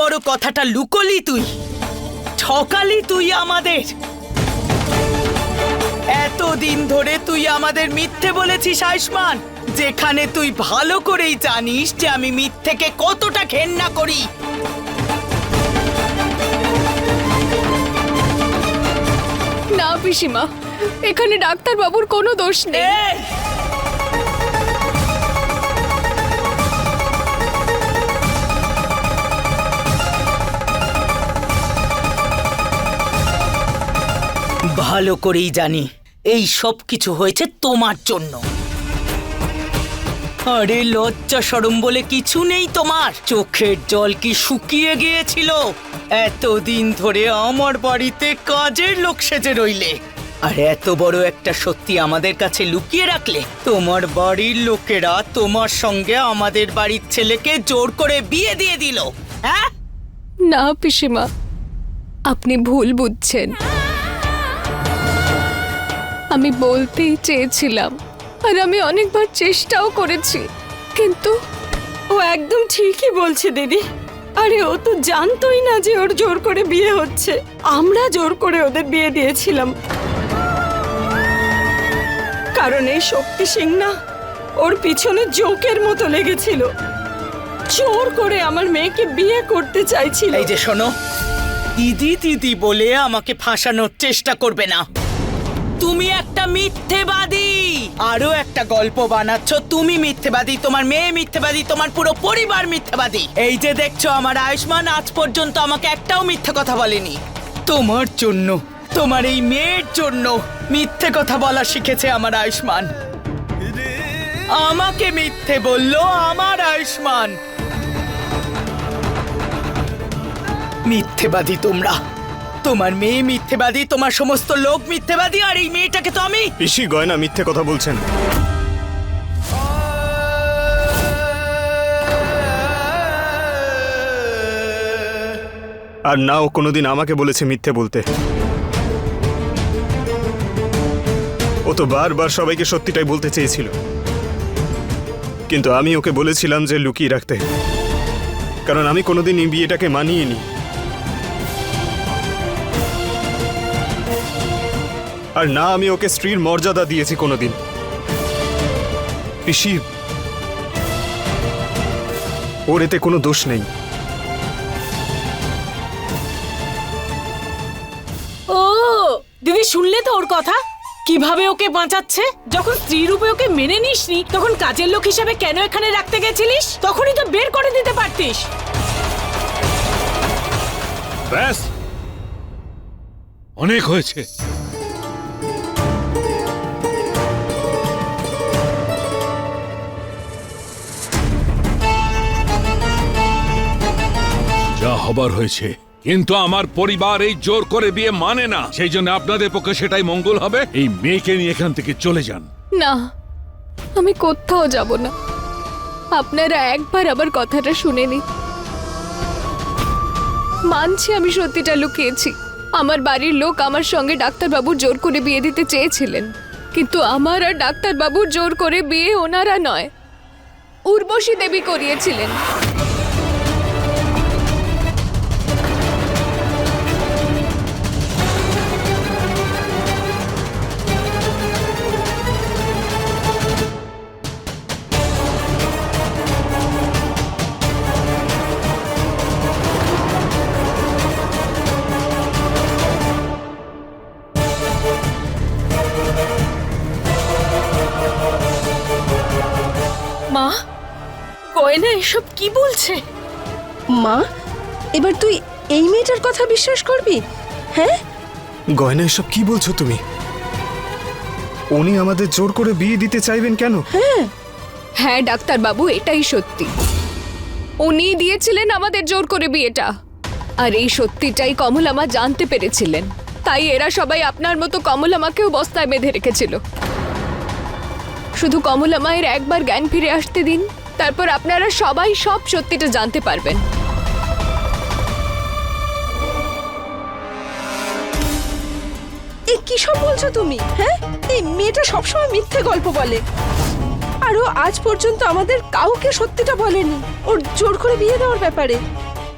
বড় কথাটা লুকোলি তুই ঠকালি তুই আমাদের। এতদিন ধরে তুই আমাদের মিথ্যে বলেছিস আয়ুষ্মান যেখানে তুই ভালো করেই জানিস যে আমি মিথ্যেকে কতটা ঘেন্না করি। না পিসিমা এখানে ডাক্তার বাবুর কোনো দোষ নেই। ভালো করেই জানি, এই সব কিছু হয়েছে তোমার জন্য। আরে লজ্জা সরম বলে কিছু নেই তোমার। চোখের জল কি শুকিয়ে গিয়েছিল? এতদিন ধরে আমার বাড়িতে কাজের লোক সেজে রইলে। আর এত বড় একটা সত্যি আমাদের কাছে লুকিয়ে রাখলে? তোমার বাড়ির লোকেরা তোমার সঙ্গে আমাদের বাড়ির ছেলেকে জোর করে বিয়ে দিয়ে দিল। হ্যাঁ? না, পিসিমা। আপনি ভুল বুঝছেন। আমি বলতেই চেয়েছিলাম, আর আমি অনেকবার চেষ্টাও করেছি, কিন্তু ও একদম ঠিকই বলছে দিদি। আরে, ও তো জানতোই না যে ওর জোর করে বিয়ে হচ্ছে। আমরা জোর করে ওদের বিয়ে দিয়েছিলাম। কারণ এই শক্তি সিং না ওর পিছনে জোকের মতো লেগেছিল। জোর করে আমার মেয়েকে বিয়ে করতে চাইছিল। এই যে শোনো দিদি দিদি বলে আমাকে ফাঁসানোর চেষ্টা করবে না। তুমি একটা মিথ্যেবাদী। আরও একটা গল্প বানাচ্ছ, তুমি মিথ্যেবাদী, তোমার মেয়ে মিথ্যেবাদী, তোমার পুরো পরিবার মিথ্যেবাদী। এই যে দেখছ, আমার আয়ুষ্মান আজ পর্যন্ত আমাকে একটাও মিথ্যে কথা বলেনি। তোমার জন্য, তোমার এই মেয়ের জন্য মিথ্যে কথা বলা শিখেছে আমার আয়ুষ্মান। আমাকে মিথ্যে বলল আমার আয়ুষ্মান। মিথ্যেবাদী তোমরা। তোমার মেয়ে মিথ্যেবাদী, তোমার সমস্ত লোক মিথ্যেবাদী, আর এই মেয়েটাকে তো আমি পিসি গয়না মিথ্যে কথা বলছেন। আর না, ও কোনোদিন আমাকে বলেছে মিথ্যে বলতে। ও তো বারবার সবাইকে সত্যিটাই বলতে চেয়েছিল। কিন্তু আমি ওকে বলেছিলাম যে লুকিয়ে রাখতে। কারণ আমি কোনোদিন এই বিয়েটাকে মানিয়ে নি আর না আমি ওকে স্ত্রীর মর্যাদা দিয়েছি কোনোদিন। পিসি ওর এতে কোনো দোষ নেই। ও দিদি শুনলে তো ওর কথা? কীভাবে ওকে বাঁচাচ্ছে? যখন স্ত্রী রূপে ওকে মেনে নিসনি তখন কাজের লোক হিসেবে কেন এখানে রাখতে গেছিলিস? তখনই তো বের করে দিতে পারতিস। ব্যাস। অনেক হয়েছে। হবার হয়েছে। কিন্তু আমার পরিবার এই জোর করে বিয়ে মানে না। সেই জন্য আপনাদের পক্ষে সেটাই মঙ্গল হবে। এই মেয়েকে নিয়ে এখান থেকে চলে যান। না, আমি কোথাও যাব না। আপনারা একবার আবার কথাটা শুনে নিন। মানছি আমি সত্যিটা লুকিয়েছি। আমার বাড়ির লোক আমার সঙ্গে ডাক্তারবাবুর জোর করে বিয়ে দিতে চেয়েছিলেন। কিন্তু আমার আর ডাক্তারবাবুর জোর করে বিয়ে ওনারা নয়। উর্বশী দেবী করিয়েছিলেন। কি মা এবার তুই এই মেয়েটার কথা বিশ্বাস করবি? হ্যাঁ? গয়না এসব কি বলছো তুমি? উনি আমাদের জোর করে বিয়ে দিতে চাইবেন কেন? হ্যাঁ। হ্যাঁ ডাক্তারবাবু এটাই সত্যি। উনি দিয়েছিলেন আমাদের জোর করে বিয়েটা। আর এই সত্যিটাই কমলামা জানতে পেরেছিলেন। তাই এরা সবাই আপনার মতো কমলামাকেও বস্তায় বেঁধে রেখেছিল। শুধু কমলা মায়ের একবার জ্ঞান ফিরে আসতে দিন তারপর আপনারা সবাই সব সত্যিটা জানতে পারবেন। কি সব বলছো তুমি? হ্যাঁ? এই মেয়েটা সবসময় মিথ্যে গল্প বলে। আরও আজ পর্যন্ত আমাদের কাউকে সত্যিটা বলেনি। ওর জোর করে বিয়ে দেওয়ার ব্যাপারে।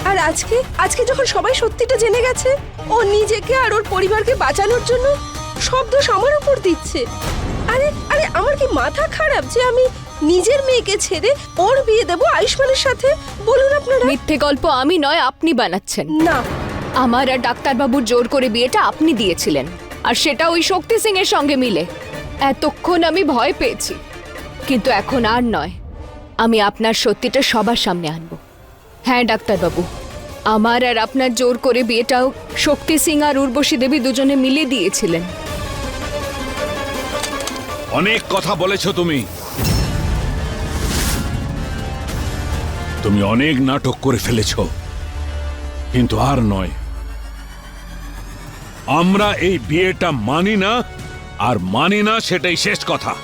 আর আজকে আজকে যখন সবাই সত্যিটা জেনে গেছে, ও নিজেকে আর ওর পরিবারকে বাঁচানোর জন্য সব দোষ উপর দিচ্ছে। আরে আরে, আমার কি মাথা খারাপ যে আমি নিজের মেয়েকে ছেড়ে ওর বিয়ে দেবো আয়ুষ্মানের সাথে? বলুন আপনারা। মিথ্যে গল্প আমি নয় আপনি বানাচ্ছেন। না। আমার আর ডাক্তারবাবুর জোর করে বিয়েটা আপনি দিয়েছিলেন। আর সেটা ওই শক্তি সিং এর সঙ্গে মিলে। এতক্ষণ আমি ভয় পেয়েছি। কিন্তু এখন আর নয়। আমি আপনার সত্যিটা সবার সামনে আনব। হ্যাঁ ডাক্তারবাবু। আমার আর আপনার জোর করে বিয়েটাও শক্তি সিং আর উর্বশী দেবী দুজনে মিলে দিয়েছিলেন। অনেক কথা বলেছ তুমি। তুমি অনেক নাটক করে ফেলেছ। কিন্তু আর নয়। আমরা এই বিয়েটা মানি না, আর মানি না সেটাই শেষ কথা।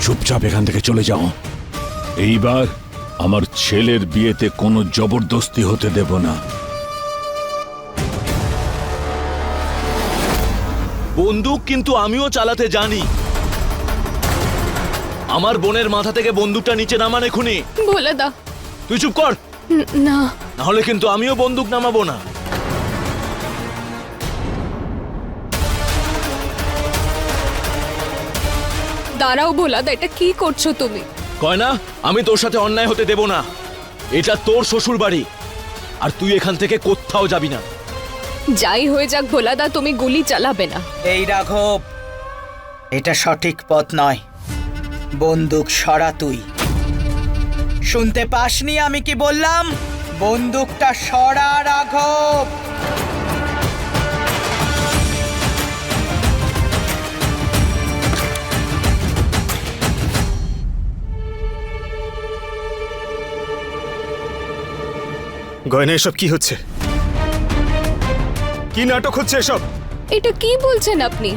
চুপচাপ এখান থেকে চলে যাও। এইবার আমার ছেলের বিয়েতে কোনো জবরদস্তি হতে দেব না। বন্দুক কিন্তু আমিও চালাতে জানি। আমার বোনের মাথা থেকে বন্দুকটা নিচে নামান এখুনি বলে দা তুই চুপ কর। না। নাহলে কিন্তু আমিও বন্দুক নামাবো না। দাঁড়াও ভোলা দা এটা কি করছ তুমি? কয়না আমি তোর সাথে অন্যায় হতে দেব না। এটা তোর শ্বশুর বাড়ি আর তুই এখান থেকে কোথাও যাবি না। যাই হয়ে যাক ভোলা দা তুমি গুলি চালাবে না। এই রাঘব এটা সঠিক পথ নয়। বন্দুক সরা তুই। শুনতে পাসনি আমি কি বললাম? বন্দুকটা সরা রাঘব। গয়না এসব কি হচ্ছে? কি নাটক হচ্ছে এসব? এটা কি বলছেন আপনি?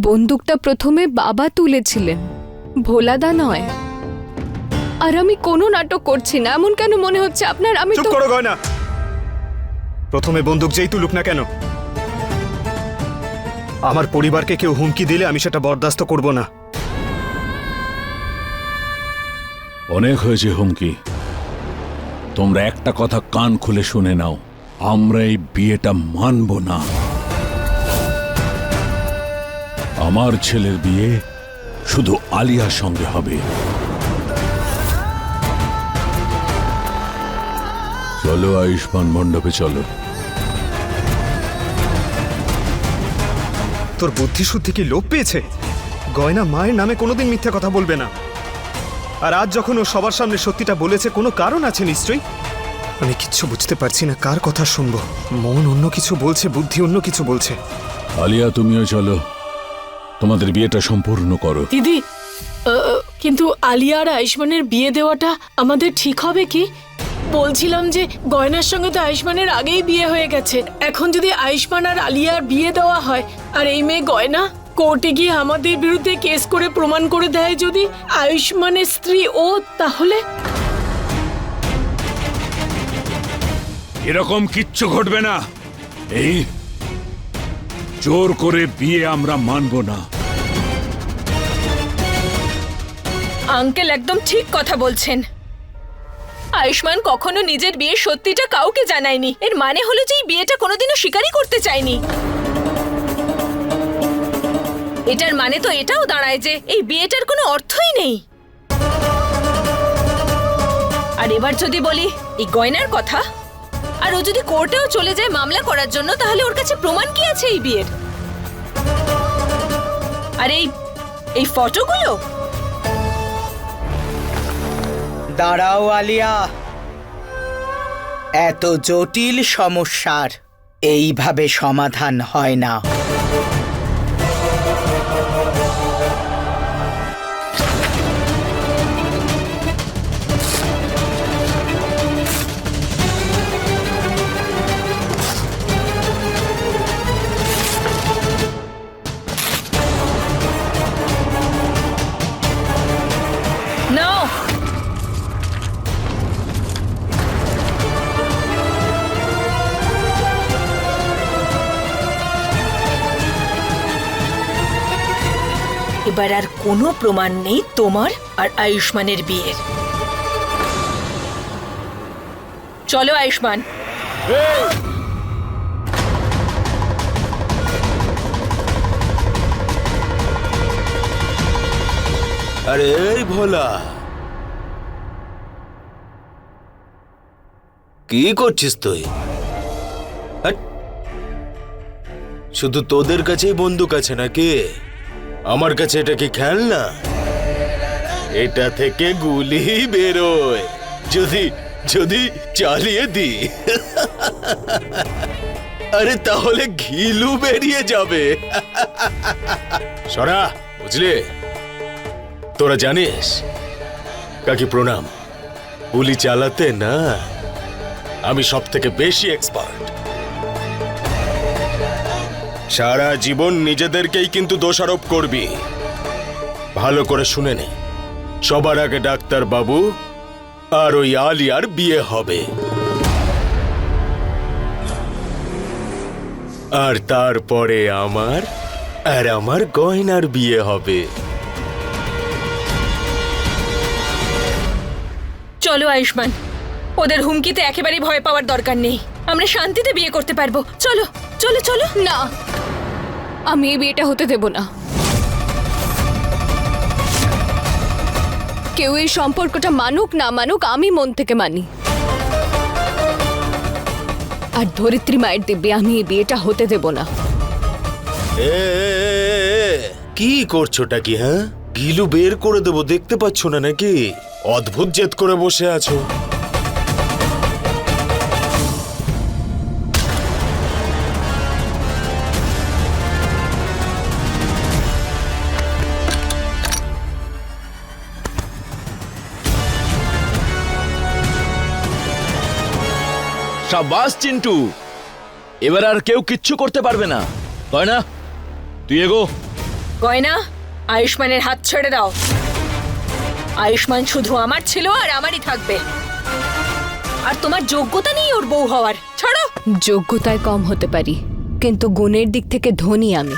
বন্দুকটা প্রথমে বাবা তুলেছিলেন। ভোলাদা নয়। আর আমি কোনো নাটক করছি না এমন কেন মনে হচ্ছে আপনার? আমি চুপ করো গয়না। প্রথমে বন্দুক যেই তুলুক না কেন? আমার পরিবারকে কেউ হুমকি দিলে আমি সেটা বরদাস্ত করব না। অনেক হয়েছে হুমকি। তোমরা একটা কথা কান খুলে শুনে নাও। আমরা এই বিয়েটা মানব না। আমার ছেলের বিয়ে শুধু আলিয়ার সঙ্গে হবে। চলো আয়ুষ্মান মণ্ডপে চলো। তোর বুদ্ধি শুদ্ধি কি লোপ পেয়েছে? গয়না মায়ের নামে কোনোদিন মিথ্যা কথা বলবে না। আর আজ যখন ও সবার সামনে সত্যিটা বলেছে কোনো কারণ আছে নিশ্চয়ই? আমি কিচ্ছু বুঝতে পারছি না কার কথা শুনব। মন অন্য কিছু বলছে বুদ্ধি অন্য কিছু বলছে। আলিয়া তুমিও চলো। তোমাদের বিয়েটা সম্পূর্ণ করো। দিদি আহ, কিন্তু আলিয়া আর আয়ুষ্মানের বিয়ে দেওয়াটা আমাদের ঠিক হবে কি? বলছিলাম যে গয়নার সঙ্গে তো আয়ুষ্মানের আগেই বিয়ে হয়ে গেছে। এখন যদি আয়ুষ্মান আর আলিয়ার বিয়ে দেওয়া হয় আর এই মেয়ে গয়না কোর্টে গিয়ে আমাদের বিরুদ্ধে কেস করে প্রমাণ করে দেয় যদি আয়ুষ্মানের স্ত্রী ও তাহলে? এরকম কিচ্ছু ঘটবে না। এই জোর করে বিয়ে আমরা মানব না। আঙ্কেল একদম ঠিক কথা বলছেন। আয়ুষ্মান কখনো নিজের বিয়ের সত্যিটা কাউকে জানায়নি। এর মানে হলো যে এই বিয়েটা কোনোদিনও স্বীকারই করতে চায়নি। এটার মানে তো এটাও দাঁড়ায় যে এই বিয়েটার কোনো অর্থই নেই। আর এবার যদি বলি, এই গয়নার কথা, আর ও যদি কোর্টেও চলে যায় মামলা করার জন্য, তাহলে ওর কাছে প্রমাণ কি আছে এই বিয়ের? আর এই এই ফটোগুলো? দাঁড়াও আলিয়া। এত জটিল সমস্যার এইভাবে সমাধান হয় না। আর কোনো প্রমাণ নেই তোমার আর আয়ুষ্মানের বিয়ের। চলো আয়ুষ্মান। আরে ভোলা। কি করছিস তুই। শুধু তোদের কাছেই বন্দুক আছে নাকি? আমার কাছে এটা কি খেলনা? এটা থেকে গুলি বেরোয়। যদি যদি চালিয়ে দি আরে তাহলে ঘিলু বেরিয়ে যাবে। সরা, বুঝলে? তোরা জানিস, কাকি প্রণাম, গুলি চালাতে না, আমি সব থেকে বেশি এক্সপার্ট সারা জীবন নিজেদেরকেই কিন্তু দোষারোপ করবি। ভালো করে শুনে নে। সবার আগে ডাক্তার বাবু আর ওই আলিয়ার বিয়ে হবে। আর তারপরে আমার আর আমার গয়নার বিয়ে হবে। চলো আয়ুষ্মান ওদের হুমকিতে একেবারেই ভয় পাওয়ার দরকার নেই। আমরা শান্তিতে বিয়ে করতে পারব। চলো চলো চলো। না আমি এই বিয়েটা হতে দেব না। কেউ এই সম্পর্কটা মানুক না মানুক আমি মন থেকে মানি। আর ধরিত্রী মায়ের দিব্যে আমি এই বিয়েটা হতে দেব না। এ, কি করছোটা কি হ্যাঁ? গিলু বের করে দেবো দেখতে পাচ্ছ না নাকি? অদ্ভুত জেদ করে বসে আছো। সাবাস চিন্টু। এবার আর কেউ কিচ্ছু করতে পারবে না। তাই না তুই এগো। গয়না আয়ুষ্মানের হাত ছেড়ে দাও। আয়ুষ্মান শুধু আমার ছিল আর আমারই থাকবে। আর তোমার যোগ্যতা নেই ওর বউ হওয়ার। ছাড়ো। যোগ্যতায় কম হতে পারি কিন্তু গুণের দিক থেকে ধনী আমি।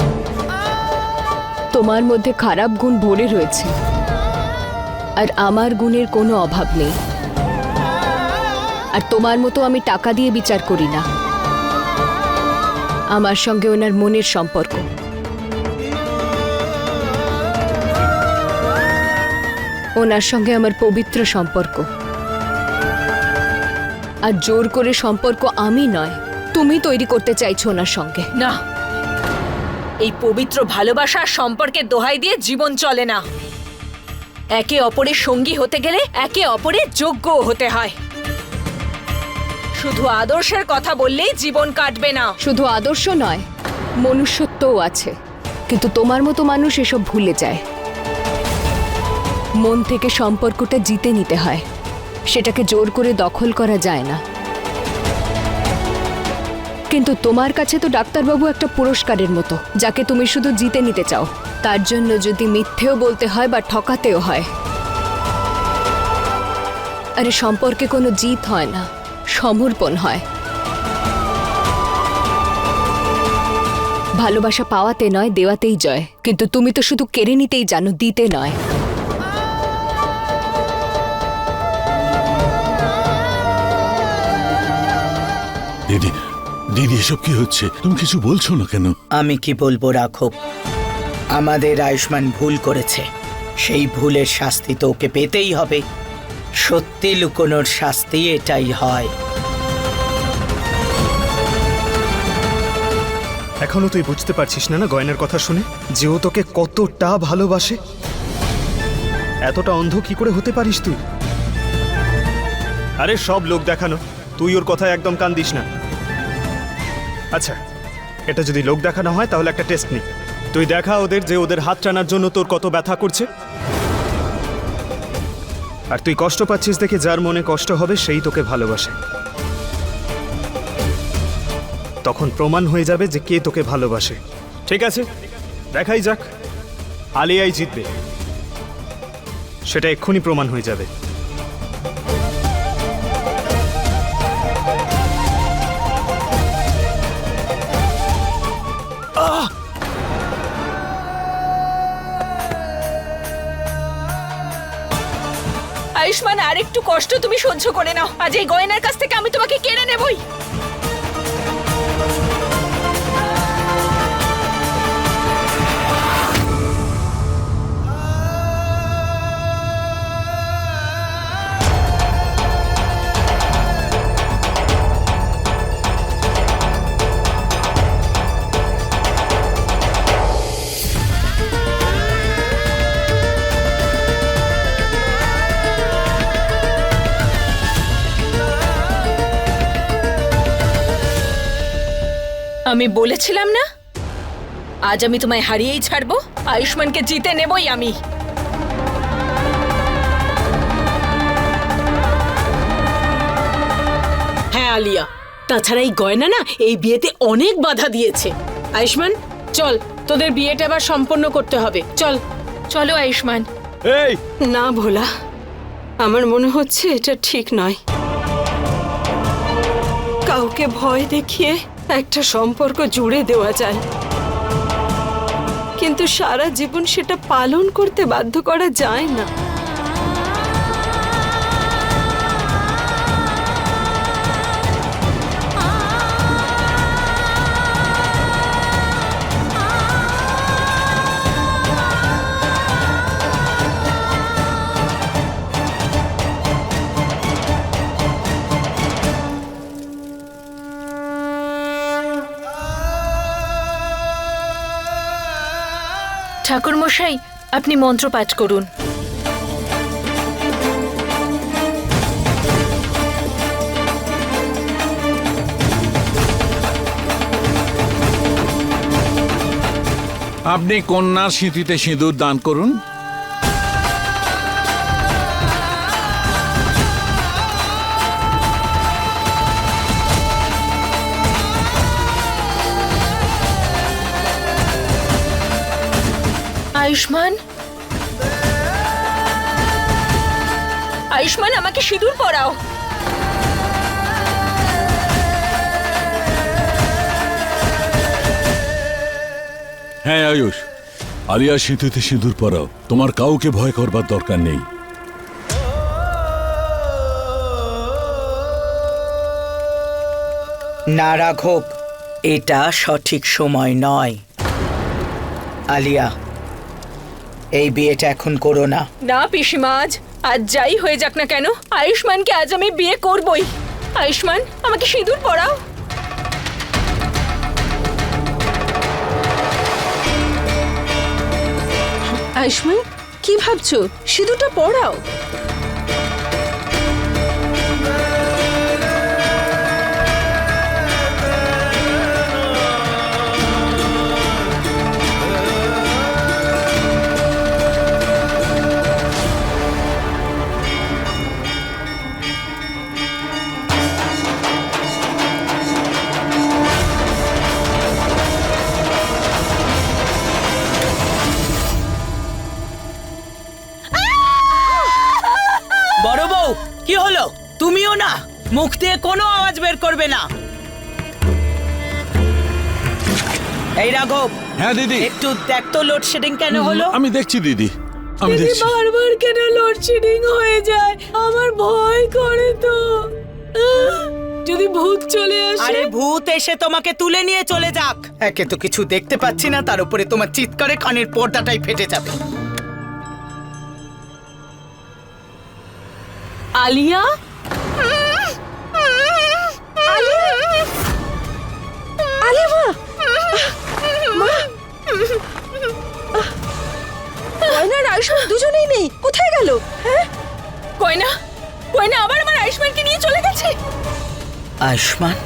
তোমার মধ্যে খারাপ গুণ ভরে রয়েছে। আর আমার গুণের কোনো অভাব নেই। আর তোমার মতো আমি টাকা দিয়ে বিচার করি না। আমার সঙ্গে ওনার মনের সম্পর্ক। ওনার সঙ্গে আমার পবিত্র সম্পর্ক। আর জোর করে সম্পর্ক আমি নয়, তুমি তৈরি করতে চাইছো ওনার সঙ্গে। না, এই পবিত্র ভালোবাসা সম্পর্কে দোহাই দিয়ে জীবন চলে না। একে অপরের সঙ্গী হতে গেলে একে অপরের যোগ্য হতে হয়। শুধু আদর্শের কথা বললেই জীবন কাটবে না। শুধু আদর্শ নয়, মনুষ্যত্বও আছে। কিন্তু তোমার মতো মানুষ এসব ভুলে যায়। মন থেকে সম্পর্কটা জিতে নিতে হয়। সেটাকে জোর করে দখল করা যায় না। কিন্তু তোমার কাছে তো ডাক্তারবাবু একটা পুরস্কারের মতো, যাকে তুমি শুধু জিতে নিতে চাও। তার জন্য যদি মিথ্যেও বলতে হয় বা ঠকাতেও হয়। আরে সম্পর্কে কোনো জিত হয় না। সমর্পণ হয়। ভালোবাসা পাওয়াতে নয় দেওয়াতেই জয়। কিন্তু তুমি তো শুধু কেড়ে নিতেই জানো দিতে নয়। দিদি দিদি এসব কি হচ্ছে? তুমি কিছু বলছো না কেন? আমি কি বলব রাঘব? আমাদের আয়ুষ্মান ভুল করেছে। সেই ভুলের শাস্তি তো ওকে পেতেই হবে। সত্যি লুকোনোর শাস্তি এটাই হয়। এখনও তুই বুঝতে পারছিস না না গয়নার কথা শুনে, যে ও তোকে কতটা ভালোবাসে? এতটা অন্ধ কি করে হতে পারিস তুই? আরে সব লোক দেখানো, তুই ওর কথায় একদম কান দিস না। আচ্ছা এটা যদি লোক দেখানো হয় তাহলে একটা টেস্ট নি। তুই দেখা ওদের যে ওদের হাত টানার জন্য তোর কত ব্যথা করছে? আর তুই কষ্ট পাচ্ছিস দেখে যার মনে কষ্ট হবে সেই তোকে ভালোবাসে। তখন প্রমাণ হয়ে যাবে যে কে তোকে ভালোবাসে। ঠিক আছে? দেখাই যাক। আলিয়াই জিতবে। সেটা এক্ষুনি প্রমাণ হয়ে যাবে। আয়ুষ্মান আর একটু কষ্ট তুমি সহ্য করে নাও। আজ এই গয়নার কাছ থেকে আমি তোমাকে কেড়ে নেবই। আমি বলেছিলাম না? আজ আমি তোমায় হারিয়েই ছাড়বো আয়ুষ্মানকে জিতে নেবই আমি। হ্যাঁ আলিয়া তাছাড়া এই গয়না না এই বিয়েতে অনেক বাধা দিয়েছে। আয়ুষ্মান চল তোদের বিয়েটা আবার সম্পন্ন করতে হবে। চল। চলো আয়ুষ্মান। এই! না ভোলা আমার মনে হচ্ছে এটা ঠিক নয়। কাউকে ভয় দেখিয়ে একটা সম্পর্ক জুড়ে দেওয়া যায়। কিন্তু সারা জীবন সেটা পালন করতে বাধ্য করা যায় না। ঠাকুর মশাই আপনি মন্ত্র পাঠ করুন। আপনি কন্যার স্মৃতিতে সিঁদুর দান করুন। আয়ুষ্মান? আয়ুষ্মান আমাকে সিঁদুর পরাও। হ্যাঁ আয়ুষ। আলিয়া সিঁথিতে সিঁদুর পরাও। তোমার কাউকে ভয় করবার দরকার নেই। না রাঘব এটা সঠিক সময় নয়। আলিয়া এই বিয়েটা এখন করো না। না পিসিমা আজ আজ যাই হয়ে যাক না কেন আয়ুষ্মানকে আজ আমি বিয়ে করবই। আয়ুষ্মান আমাকে সিঁদুর পড়াও আয়ুষ্মান কি ভাবছ? সিঁদুরটা পড়াও মুখ দিয়ে কোনো আওয়াজ বের করবে না। এই রাঘব হ্যাঁ দিদি। একটু দেখ তো লোডশেডিং কেন হলো। আমি দেখছি দিদি। আমি দেখছি। বারবার কেন লোডশেডিং হয়ে যায়? আমার ভয় করে তো। আহ, যদি ভূত চলে আসে আরে ভূত এসে তোমাকে তুলে নিয়ে চলে যাক। একে তো কিছু দেখতে পাচ্ছি না তার উপরে তোমার চিৎকারে কানের পর্দাটাই ফেটে যাবে। আলিয়া? আয়ুষ্মান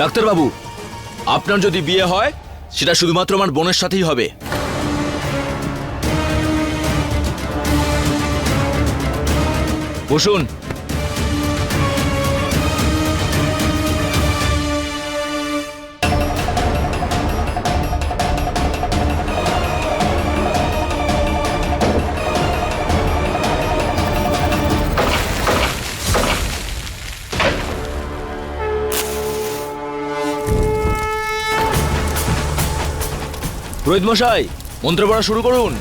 ডাক্তারবাবু আপনার যদি বিয়ে হয় সেটা শুধুমাত্র আমার বোনের সাথেই হবে। বসুন। রোহিত মশাই মন্ত্র পড়া শুরু করুন।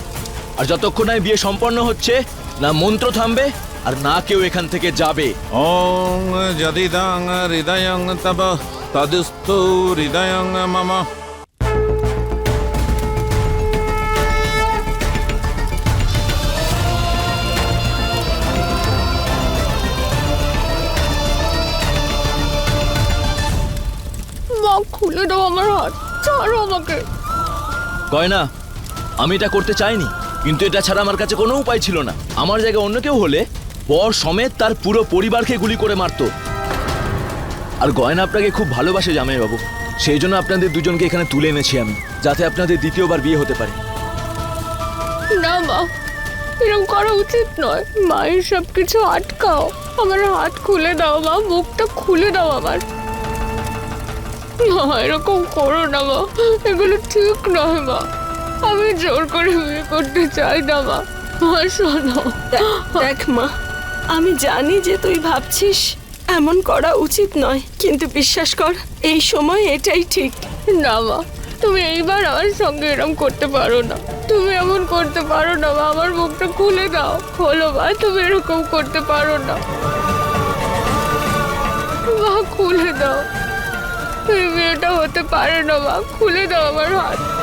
আর যতক্ষণ না বিয়ে সম্পন্ন হচ্ছে না মন্ত্র থামবে আর না কেউ এখান থেকে যাবে। ওং যদিদাং হৃদয়ং তব তদস্তু হৃদয়ং মম। মা খুলে দাও আমার হাত ছাড়ো আমাকে। গয়না, আমি এটা করতে চাইনি, কিন্তু এটা ছাড়া আমার কাছে কোনো উপায় ছিল না। আমার জায়গায় অন্য কেউ হলে বর সমেত তার পুরো পরিবারকে গুলি করে মারতো। আর গয়না আপনাকে খুব ভালোবাসে জামাইবাবু। সেই জন্য আপনাদের দুজনকে এখানে তুলে এনেছি আমি, যাতে আপনাদের দ্বিতীয়বার বিয়ে হতে পারে। না মা এরকম করা উচিত নয়। মায়ের সব কিছু আটকাও। আমার হাত খুলে দাও মা, মুখটা খুলে দাও আমার। মা এরকম করো না মা। এগুলো ঠিক নয় মা। আমি জোর করে বিয়ে করতে চাই না মা। মা শোনো। দেখ মা আমি জানি যে তুই ভাবছিস এমন করা উচিত নয় কিন্তু বিশ্বাস কর এই সময় এটাই ঠিক। না মা তুমি এইবার আমার সঙ্গে এরকম করতে পারো না। তুমি এমন করতে পারো না মা আমার মুখটা খুলে দাও। খোলো মা তুমি এরকম করতে পারো না। মা খুলে দাও। এই বিয়েটা হতে পারে না মা। খুলে দাও আমার হাত।